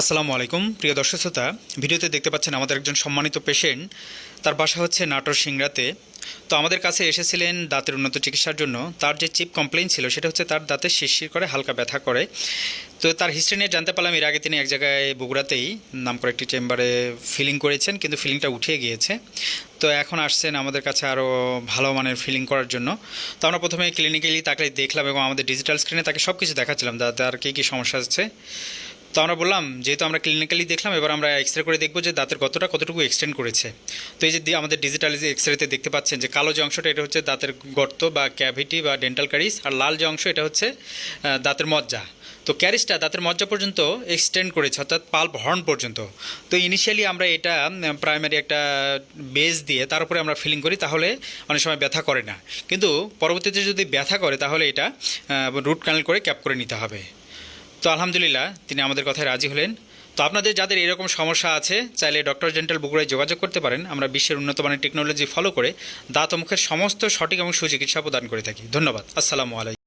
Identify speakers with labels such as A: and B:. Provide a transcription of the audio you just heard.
A: আসসালামু আলাইকুম। প্রিয় দর্শক শ্রোতা, ভিডিওতে দেখতে পাচ্ছেন আমাদের একজন সম্মানিত পেশেন্ট। তার বাসা হচ্ছে নাটোর সিংড়াতে। তো আমাদের কাছে এসেছিলেন দাঁতের উন্নত চিকিৎসার জন্য। তার যে চিপ কমপ্লেন ছিল, সেটা হচ্ছে তার দাঁতে শিরশির করে হালকা ব্যথা করে। তো তার হিস্ট্রি নিয়ে জানতে পারলাম, এর আগে তিনি এক জায়গায় বগুড়াতেই নাম করে একটি চেম্বারে ফিলিং করেছেন, কিন্তু ফিলিংটা উঠে গিয়েছে। তো এখন আসছেন আমাদের কাছে আরও ভালো মানের ফিলিং করার জন্য। তো আমরা প্রথমে ক্লিনিক্যালি তাকে দেখলাম এবং আমাদের ডিজিটাল স্ক্রিনে তাকে সব কিছু দেখাচ্ছিলাম। দাঁতে আর কী কী সমস্যা আছে? তো আমরা বললাম, যেহেতু আমরা ক্লিনিক্যালি দেখলাম, এবার আমরা এক্স রে করে দেখব যে দাঁতের কতটা, কতটুকু এক্সটেন্ড করেছে। তো এই যে আমাদের ডিজিটাল এক্স রেতে দেখতে পাচ্ছেন যে কালো যে অংশটা, এটা হচ্ছে দাঁতের গর্ত বা ক্যাভিটি বা ডেন্টাল ক্যারিস আর লাল যে অংশ, এটা হচ্ছে দাঁতের মজ্জা। তো ক্যারিসটা দাঁতের মজ্জা পর্যন্ত এক্সটেন্ড করেছে, অর্থাৎ পাল্প হর্ন পর্যন্ত। তো ইনিশিয়ালি আমরা এটা প্রাইমারি একটা বেস দিয়ে তার উপরে আমরা ফিলিং করি, তাহলে অনেক সময় ব্যথা করে না। কিন্তু পরবর্তীতে যদি ব্যথা করে, তাহলে এটা রুট কানেল করে ক্যাপ করে নিতে হবে। তো আলহামদুলিল্লাহ, তিনি আমাদের কথায় রাজি হলেন। তো আপনাদের যাদের এরকম সমস্যা আছে, চাইলে ডক্টর জেন্টাল বগুড়ায় যোগাযোগ করতে পারেন। আমরা বিশ্বের উন্নতমানের টেকনোলজি ফলো করে দাঁত মুখের সমস্ত সঠিক এবং সুচিকিৎসা প্রদান করে থাকি। ধন্যবাদ। আসসালামু আলাইকুম।